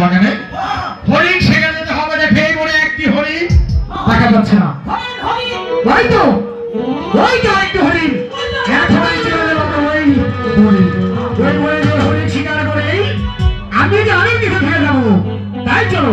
বাগানে হরিণ সেখানে যেতে হবে যে ফের মনে একটি হরিণ দেখা যাচ্ছে না। ওই তো একটি হ্যাঁ, হরিণ। হরিণ। হরিণ। শিকার করে। আমি জানি যাব। তাই চলো।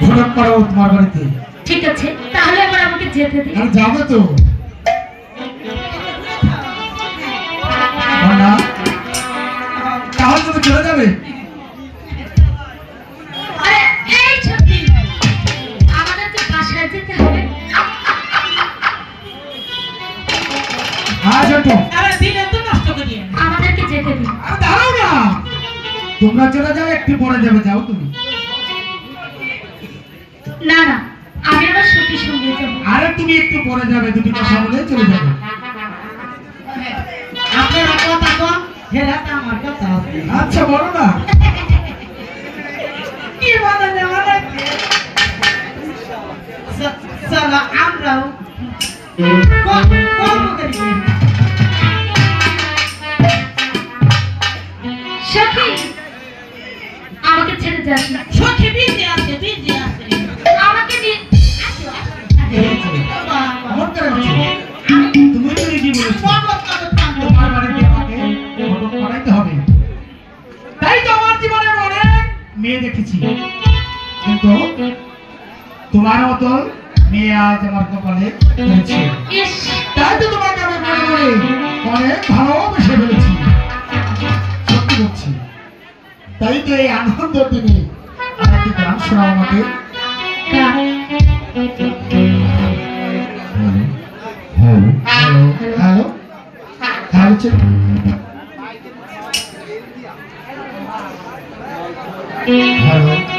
ঘটক পাড়াবো তোমার বাড়িতে ঠিক আছে তাহলে এবার আমাকে যেতে দিন। আর যাবে তো। না তাহলে তুমি চলে যাবে? হ্যাঁ তোমরা চলে যাও একটু পরে যাবে যাও তুমি। না না আমি আমার সখীর সঙ্গে যাব। আরে তুমি একটু পরে যাবে দুটি কথা বলে চলে যাবে। আপনারা কথা কম হেরা তো আমার কথা আচ্ছা বলো না। কি বলে নেওয়া লাগবে চলো আমরাও কম কম করি। সখী আমাকে ছেড়ে যাস না। দেখেছি কিন্তু তোমার মতো মেয়ে আজ আমার কপালে তাই তো তোমাকে আমি মনে অনেক ভালোবেসে ফেলেছি। সত্যি বলছি। তাই তো এই আনন্দ দিনে গান শোনাও আমাকে। Hello hello. Hello hello. Claro.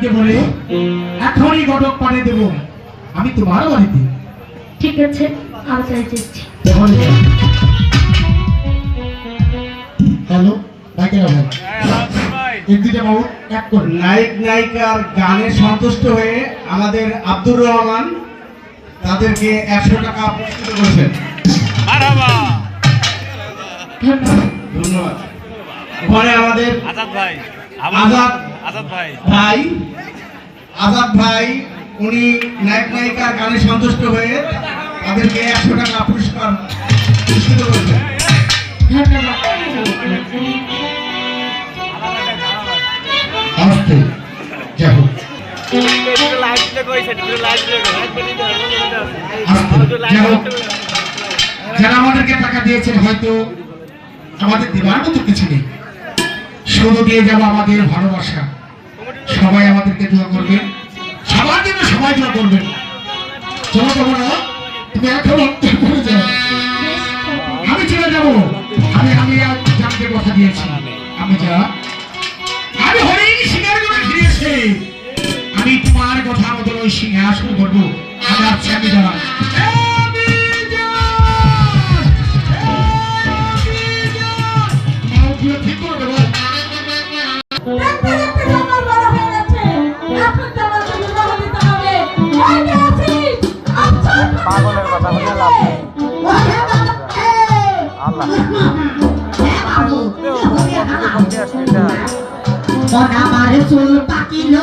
জানকে বলে এখনই ঘটক পানি দেবো। আমি তোমার বাড়িতে। ঠিক আছে আমি তাই যাচ্ছি হ্যালো ডাকে ভাই ভাই এক দুইটা বাবু এক করুন নায়ক নায়িকার গানে সন্তুষ্ট হয়ে আমাদের আব্দুর রহমান তাদেরকে একশো টাকা পুরস্কৃত করেছেন। ধন্যবাদ। আমাদের আজাদ ভাই আজাদ। ভাই। আজাদ ভাই, উনি নায়ক নায়িকার গানে সন্তুষ্ট হয়ে তাদেরকে একশো টাকা পুরস্কার পুরস্কৃত হোক। যারা আমাদেরকে টাকা দিয়েছেন, হয়তো আমাদের দেওয়ার মতো কিছু নেই। শুরু দিয়ে যাব আমাদের ভালোবাসা। সবাই আমাদেরকে দোয়া করবেন। সবার জন্য সবাই দোয়া করবেন। চলো তোমরা তুমি এখন অন্তর করে যাও। আমি চলে যাব। আমি আমি জানতে কথা দিয়েছি। আমি যা। আমি হরিণ শিকার করে ফিরেছি আমি তোমার কথা মতো ওই সিংহাসন করব। আমি আছি আমি যা পাগলের কথা বলে লাভ আমার চুল পাকিল